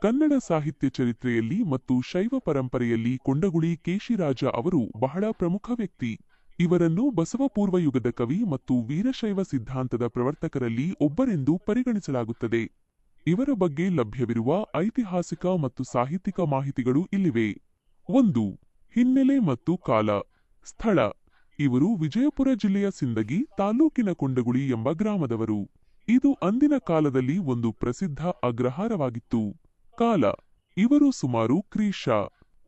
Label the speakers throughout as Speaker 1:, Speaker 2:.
Speaker 1: ಕನ್ನಡ ಸಾಹಿತ್ಯ ಚರಿತ್ರೆಯಲ್ಲಿ ಮತ್ತು ಶೈವ ಪರಂಪರೆಯಲ್ಲಿ ಕೊಂಡಗುಳಿ ಕೇಶಿರಾಜ ಅವರು ಬಹಳ ಪ್ರಮುಖ ವ್ಯಕ್ತಿ. ಇವರನ್ನು ಬಸವಪೂರ್ವ ಯುಗದ ಕವಿ ಮತ್ತು ವೀರಶೈವ ಸಿದ್ಧಾಂತದ ಪ್ರವರ್ತಕರಲ್ಲಿ ಒಬ್ಬರೆಂದು ಪರಿಗಣಿಸಲಾಗುತ್ತದೆ. ಇವರ ಬಗ್ಗೆ ಲಭ್ಯವಿರುವ ಐತಿಹಾಸಿಕ ಮತ್ತು ಸಾಹಿತ್ಯಿಕ ಮಾಹಿತಿಗಳು ಇಲ್ಲಿವೆ. ಒಂದು, ಹಿನ್ನೆಲೆ ಮತ್ತು ಕಾಲ, ಸ್ಥಳ. ಇವರು ವಿಜಯಪುರ ಜಿಲ್ಲೆಯ ಸಿಂದಗಿ ತಾಲೂಕಿನ ಕೊಂಡಗುಳಿ ಎಂಬ ಗ್ರಾಮದವರು. ಇದು ಅಂದಿನ ಕಾಲದಲ್ಲಿ ಒಂದು ಪ್ರಸಿದ್ಧ ಅಗ್ರಹಾರವಾಗಿತ್ತು. ಕಾಲ. ಇವರು ಸುಮಾರು ಕ್ರೀಶ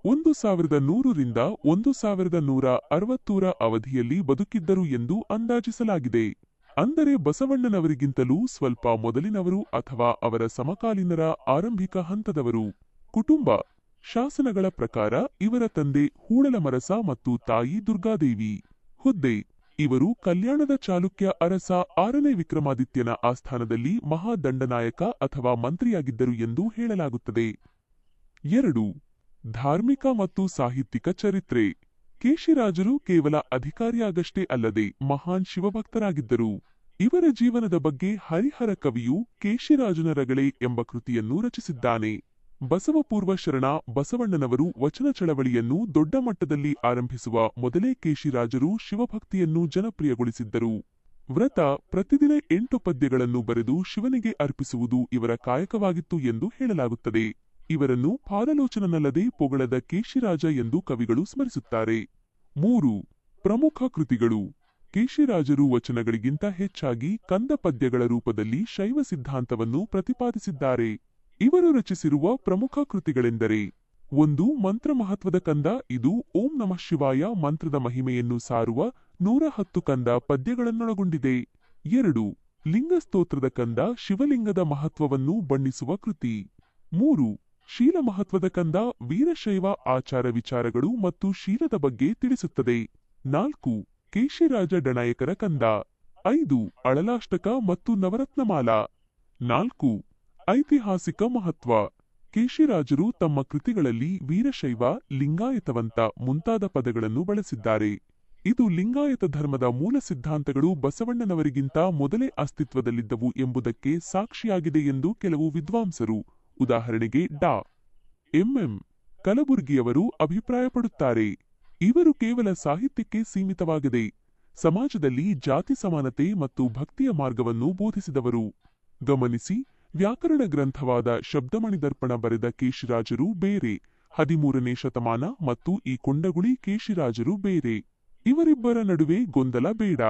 Speaker 1: ಒಂದು ಸಾವಿರದ ನೂರರಿಂದ ಒಂದು ಸಾವಿರದ ನೂರ ಅರವತ್ತೂರ ಅವಧಿಯಲ್ಲಿ ಬದುಕಿದ್ದರು ಎಂದು ಅಂದಾಜಿಸಲಾಗಿದೆ. ಅಂದರೆ ಬಸವಣ್ಣನವರಿಗಿಂತಲೂ ಸ್ವಲ್ಪ ಮೊದಲಿನವರು ಅಥವಾ ಅವರ ಸಮಕಾಲೀನರ ಆರಂಭಿಕ ಹಂತದವರು. ಕುಟುಂಬ. ಶಾಸನಗಳ ಪ್ರಕಾರ ಇವರ ತಂದೆ ಹೂಳಲಮರಸ ಮತ್ತು ತಾಯಿ ದುರ್ಗಾದೇವಿ. ಹುದ್ದೆ. ಇವರು ಕಲ್ಯಾಣದ ಚಾಲುಕ್ಯ ಅರಸ ಆರನೇ ವಿಕ್ರಮಾದಿತ್ಯನ ಆಸ್ಥಾನದಲ್ಲಿ ಮಹಾದಂಡನಾಯಕ ಅಥವಾ ಮಂತ್ರಿಯಾಗಿದ್ದರು ಎಂದು ಹೇಳಲಾಗುತ್ತದೆ. ಎರಡು, ಧಾರ್ಮಿಕ ಮತ್ತು ಸಾಹಿತ್ಯಿಕ ಚರಿತ್ರೆ. ಕೇಶಿರಾಜರು ಕೇವಲ ಅಧಿಕಾರಿಯಾಗಷ್ಟೇ ಅಲ್ಲದೆ ಮಹಾನ್ ಶಿವಭಕ್ತರಾಗಿದ್ದರು. ಇವರ ಜೀವನದ ಬಗ್ಗೆ ಹರಿಹರ ಕವಿಯು ಕೇಶಿರಾಜನ ರಗಳೆ ಎಂಬ ಕೃತಿಯನ್ನು ರಚಿಸಿದ್ದಾನೆ. ಬಸವಪೂರ್ವ ಶರಣ ಬಸವಣ್ಣನವರು ವಚನ ಚಳವಳಿಯನ್ನು ದೊಡ್ಡ ಮಟ್ಟದಲ್ಲಿ ಆರಂಭಿಸುವ ಮೊದಲೇ ಕೇಶಿರಾಜರು ಶಿವಭಕ್ತಿಯನ್ನು ಜನಪ್ರಿಯಗೊಳಿಸಿದ್ದರು. ವ್ರತ ಪ್ರತಿದಿನ ಎಂಟು ಪದ್ಯಗಳನ್ನು ಬರೆದು ಶಿವನಿಗೆ ಅರ್ಪಿಸುವುದು ಇವರ ಕಾಯಕವಾಗಿತ್ತು ಎಂದು ಹೇಳಲಾಗುತ್ತದೆ. ಇವರನ್ನು ಪಾಲಲೋಚನನಲ್ಲದೆ ಪೊಗಳದ ಕೇಶಿರಾಜ ಎಂದು ಕವಿಗಳು ಸ್ಮರಿಸುತ್ತಾರೆ. ಮೂರು, ಪ್ರಮುಖ ಕೃತಿಗಳು. ಕೇಶಿರಾಜರು ವಚನಗಳಿಗಿಂತ ಹೆಚ್ಚಾಗಿ ಕಂದ ಪದ್ಯಗಳ ರೂಪದಲ್ಲಿ ಶೈವ ಸಿದ್ಧಾಂತವನ್ನು ಪ್ರತಿಪಾದಿಸಿದ್ದಾರೆ. ಇವರು ರಚಿಸಿರುವ ಪ್ರಮುಖ ಕೃತಿಗಳೆಂದರೆ ಒಂದು ಮಂತ್ರ ಮಹತ್ವದ ಕಂದ, ಇದು ಓಂ ನಮಃ ಶಿವಾಯ ಮಂತ್ರದ ಮಹಿಮೆಯನ್ನು ಸಾರುವ ನೂರ ಹತ್ತು ಕಂದ ಪದ್ಯಗಳನ್ನೊಳಗೊಂಡಿದೆ. ಎರಡು ಲಿಂಗಸ್ತೋತ್ರದ ಕಂದ, ಶಿವಲಿಂಗದ ಮಹತ್ವವನ್ನು ಬಣ್ಣಿಸುವ ಕೃತಿ. ಮೂರು, ಶೀಲ ಮಹತ್ವದ ಕಂದ, ವೀರಶೈವ ಆಚಾರ ವಿಚಾರಗಳು ಮತ್ತು ಶೀಲದ ಬಗ್ಗೆ ತಿಳಿಸುತ್ತದೆ. ನಾಲ್ಕು, ಕೇಶಿರಾಜ ಡಣಾಯಕರ ಕಂದ. ಐದು, ಅಳಲಾಷ್ಟಕ ಮತ್ತು ನವರತ್ನಮಾಲ. ನಾಲ್ಕು ಐತಿಹಾಸಿಕ ಮಹತ್ವ. ಕೇಶಿರಾಜರು ತಮ್ಮ ಕೃತಿಗಳಲ್ಲಿ ವೀರಶೈವ, ಲಿಂಗಾಯತವಂತ ಮುಂತಾದ ಪದಗಳನ್ನು ಬಳಸಿದ್ದಾರೆ. ಇದು ಲಿಂಗಾಯತ ಧರ್ಮದ ಮೂಲ ಸಿದ್ಧಾಂತಗಳು ಬಸವಣ್ಣನವರಿಗಿಂತ ಮೊದಲೇ ಅಸ್ತಿತ್ವದಲ್ಲಿದ್ದವು ಎಂಬುದಕ್ಕೆ ಸಾಕ್ಷಿಯಾಗಿದೆ ಎಂದು ಕೆಲವು ವಿದ್ವಾಂಸರು. ಉದಾಹರಣೆಗೆ ಡಾ. ಎಂಎಂ ಕಲಬುರ್ಗಿಯವರು ಅಭಿಪ್ರಾಯಪಡುತ್ತಾರೆ. ಇವರು ಕೇವಲ ಸಾಹಿತ್ಯಕ್ಕೆ ಸೀಮಿತವಾಗದೆ ಸಮಾಜದಲ್ಲಿ ಜಾತಿ ಸಮಾನತೆ ಮತ್ತು ಭಕ್ತಿಯ ಮಾರ್ಗವನ್ನು ಬೋಧಿಸಿದವರು. ಗಮನಿಸಿ ವ್ಯಾಕರಣ ಗ್ರಂಥವಾದ ಶಬ್ದಮಣಿ ದರ್ಪಣ ಬರೆದ ಕೇಶಿರಾಜರು ಬೇರೆ. ಹದಿಮೂರನೇ ಶತಮಾನ ಮತ್ತು ಈ ಕೊಂಡಗುಳಿ ಕೇಶಿರಾಜರು ಬೇರೆ. ಇವರಿಬ್ಬರ ನಡುವೆ ಗೊಂದಲ ಬೇಡ.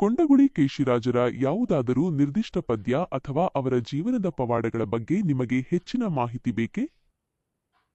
Speaker 1: ಕೊಂಡಗುಳಿ ಕೇಶಿರಾಜರ ಯಾವುದಾದರೂ ನಿರ್ದಿಷ್ಟ ಪದ್ಯ ಅಥವಾ ಅವರ ಜೀವನದ ಪವಾಡಗಳ ಬಗ್ಗೆ ನಿಮಗೆ ಹೆಚ್ಚಿನ ಮಾಹಿತಿ ಬೇಕೇ?